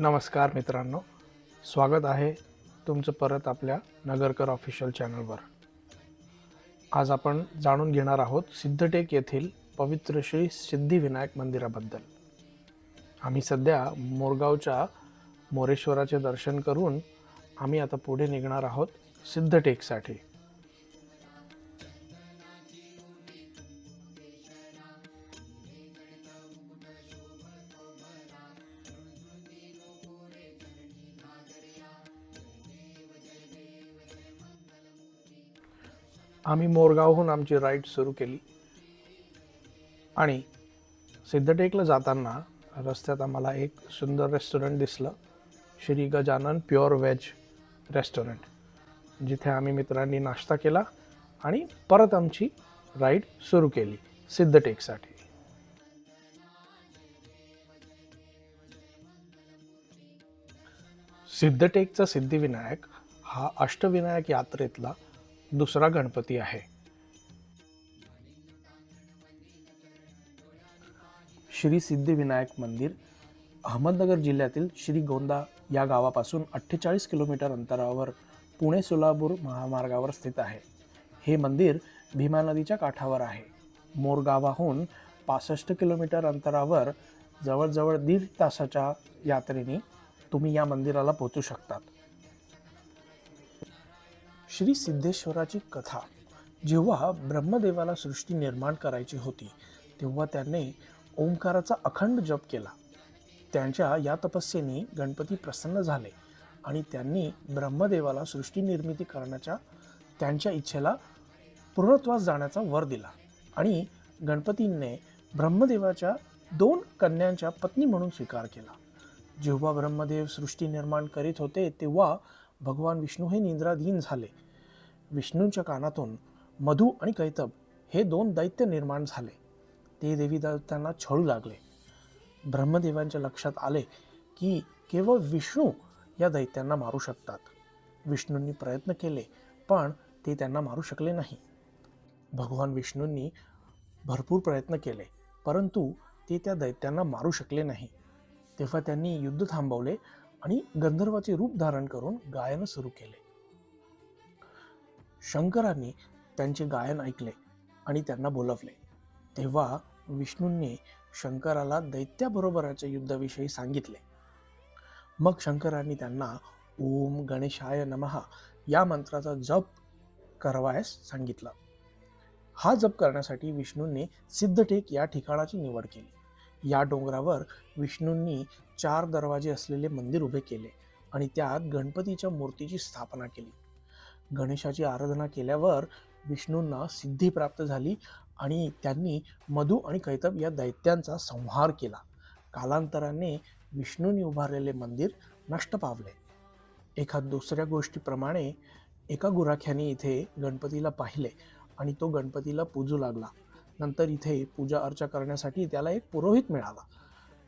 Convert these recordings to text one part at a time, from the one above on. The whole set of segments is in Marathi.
नमस्कार मित्रांनो. स्वागत आहे तुमचं परत आपल्या नगरकर ऑफिशियल चॅनलवर आज आपण जाणून घेणार आहोत सिद्धटेक येथील पवित्र श्री सिद्धिविनायक मंदिराबद्दल. आम्ही सध्या मोरगावच्या मोरेश्वराचे दर्शन करून आम्ही आता पुढे निघणार आहोत सिद्धटेकसाठी. आम्ही मोरगावहून आमची राईड सुरू केली. आणि सिद्धटेकला जाताना रस्त्यात आम्हाला एक सुंदर रेस्टॉरंट दिसलं. Shri Gajanan pure veg restaurant जिथे आम्ही मित्रांनी नाश्ता केला आणि परत आमची राईड सुरू केली सिद्धटेकसाठी. सिद्धटेकचा सिद्धिविनायक हा अष्टविनायक यात्रेतला दुसरा गणपती आहे. श्री सिद्धिविनायक मंदिर अहमदनगर जिल्ह्यातील श्री गोंदा या गावापासून अठ्ठेचाळीस किलोमीटर अंतरावर पुणे सोलापूर महामार्गावर स्थित आहे. हे मंदिर भीमा नदीच्या काठावर आहे. मोरगावाहून पासष्ट किलोमीटर अंतरावर जवळजवळ दीड तासाच्या यात्रेने तुम्ही या मंदिराला पोचू शकतात. श्री सिद्धेश्वराची कथा. जेव्हा ब्रह्मदेवाला सृष्टी निर्माण करायची होती तेव्हा त्याने ओंकाराचा अखंड जप केला. त्यांच्या या तपस्येने गणपती प्रसन्न झाले आणि त्यांनी ब्रह्मदेवाला सृष्टी निर्मिती करण्याच्या त्यांच्या इच्छेला पूर्णत्वास जाण्याचा वर दिला आणि गणपतींनी ब्रह्मदेवाच्या दोन कन्यांच्या पत्नी म्हणून स्वीकार केला. जेव्हा ब्रह्मदेव सृष्टी निर्माण करीत होते तेव्हा भगवान विष्णू हे निंद्राधीन झाले. विष्णूंच्या कानातून मधु आणि कैतब हे दोन दैत्य निर्माण झाले. ते देवी देवतांना छळू लागले. ब्रह्मदेवांच्या लक्षात आले की केवळ विष्णू या दैत्यांना मारू शकतात. विष्णूंनी प्रयत्न केले पण ते त्यांना मारू शकले नाही. भगवान विष्णूंनी भरपूर प्रयत्न केले परंतु ते त्या दैत्यांना मारू शकले नाही. तेव्हा त्यांनी युद्ध थांबवले आणि गंधर्वाचे रूप धारण करून गायन सुरू केले. शंकरांनी त्यांचे गायन ऐकले आणि त्यांना बोलवले. तेव्हा विष्णूंनी शंकराला दैत्याबरोबरच्या युद्धाविषयी सांगितले. मग शंकरांनी त्यांना ओम गणेशाय नमहा या मंत्राचा जप करवायस सांगितलं. हा जप करण्यासाठी विष्णूंनी सिद्धटेक या ठिकाणाची निवड केली. या डोंगरावर विष्णूंनी चार दरवाजे असलेले मंदिर उभे केले आणि त्यात गणपतीच्या मूर्तीची स्थापना केली. गणेशाची आराधना केल्यावर विष्णूंना सिद्धी प्राप्त झाली आणि त्यांनी मधु आणि कैतब या दैत्यांचा संहार केला. कालांतराने विष्णूंनी उभारलेले मंदिर नष्ट पावले. एका दुसऱ्या गोष्टीप्रमाणे एका गुराख्याने इथे गणपतीला पाहिले आणि तो गणपतीला पूजू लागला. नंतर इथे पूजा अर्चा करण्यासाठी त्याला एक पुरोहित मिळाला.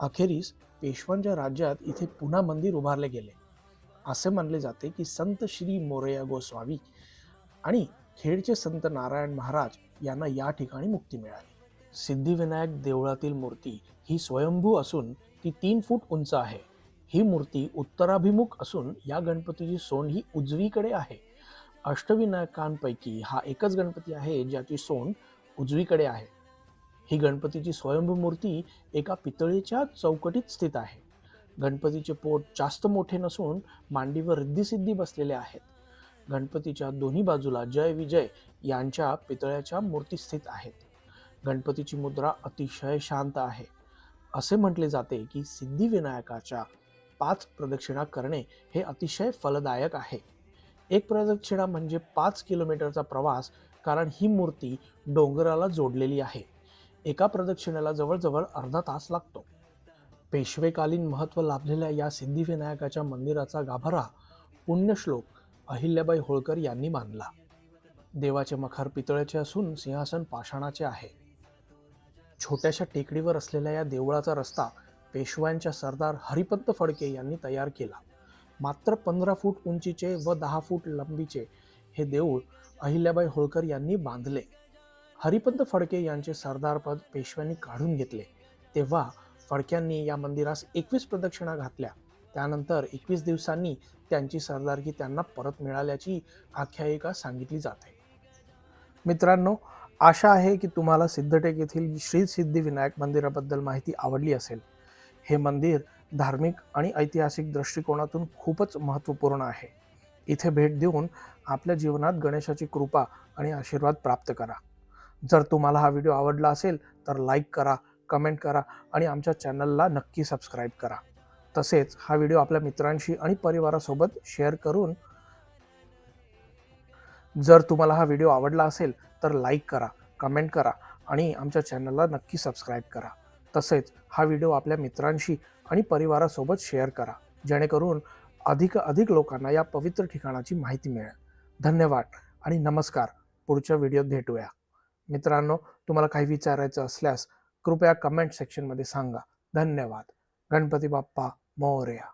अखेरीस पेशवांच्या राज्यात इथे पुन्हा मंदिर उभारले गेले. असे मानले जाते की संत श्री मोरया गोस्वामी आणि खेडचे संत नारायण महाराज यांना या ठिकाणी मुक्ती मिळाली. सिद्धिविनायक देवळातील मूर्ती ही स्वयंभू असून ती तीन फूट उंच आहे. ही मूर्ती उत्तराभिमुख असून या गणपतीची सोंड ही उजवीकडे आहे. अष्टविनायकांपैकी हा एकच गणपती आहे ज्याची सोंड उजवीकडे आहे. ही गणपतीची स्वयंभू मूर्ती एका पितळेच्या चौकटीत स्थित आहे. गणपतीचे पोट जास्त मोठे नसून मांडीवर रिद्धिसिद्धी बसलेले आहेत. गणपतीच्या दोन्ही बाजूला जय विजय यांच्या पितळ्याच्या मूर्ती स्थित आहेत. गणपतीची मुद्रा अतिशय शांत आहे. असे म्हटले जाते की सिद्धिविनायकाच्या पाच प्रदक्षिणा करणे हे अतिशय फलदायक आहे. एक प्रदक्षिणा म्हणजे पाच किलोमीटरचा प्रवास कारण ही मूर्ती डोंगराला जोडलेली आहे. एका प्रदक्षिणेला जवळजवळ अर्धा तास लागतो. पेशवेकालीन महत्त्व लाभलेल्या या सिद्धिविनायकाच्या मंदिराचा गाभारा पुण्यश्लोक अहिल्याबाई होळकर यांनी बांधला. देवाचे मखार पितळेचे असून सिंहासन पाषाणाचे आहे. छोट्याशा टेकडीवर असलेल्या या देवळाचा रस्ता पेशव्यांच्या सरदार हरिपंत फडके यांनी तयार केला. मात्र पंधरा फूट उंचीचे व दहा फूट लंबीचे हे देऊळ अहिल्याबाई होळकर यांनी बांधले. हरिपंत फडके यांचे सरदारपद पेशव्यांनी काढून घेतले. तेव्हा फडक्यांनी या मंदिरास एकवीस प्रदक्षिणा घातल्या. त्यानंतर एकवीस दिवसांनी त्यांची सरदारकी त्यांना परत मिळाल्याची आख्यायिका सांगितली जाते. मित्रांनो आशा आहे की तुम्हाला सिद्धटेक येथील श्री सिद्धिविनायक मंदिराबद्दल माहिती आवडली असेल. हे मंदिर धार्मिक आणि ऐतिहासिक दृष्टिकोनातून खूपच महत्त्वपूर्ण आहे. इथे भेट देऊन आपल्या जीवनात गणेशाची कृपा आणि आशीर्वाद प्राप्त करा. जर तुम्हाला हा व्हिडिओ आवडला असेल तर लाईक करा कमेंट करा आणि आमच्या चॅनलला नक्की सबस्क्राईब करा. तसेच हा व्हिडिओ आपल्या मित्रांशी आणि परिवारासोबत शेअर करून जर तुम्हाला हा व्हिडिओ आवडला असेल तर लाईक करा कमेंट करा आणि आमच्या चॅनलला नक्की सबस्क्राईब करा. तसेच हा व्हिडिओ आपल्या मित्रांशी आणि परिवारासोबत शेअर करा जेणेकरून अधिक अधिक लोकांना या पवित्र ठिकाणाची माहिती मिळेल. धन्यवाद आणि नमस्कार. पुढच्या व्हिडिओत भेटूया. मित्रांनो तुम्हाला काही विचारायचं असल्यास कृपया कमेंट सेक्शनमध्ये सांगा. धन्यवाद. गणपती बाप्पा मौर्या.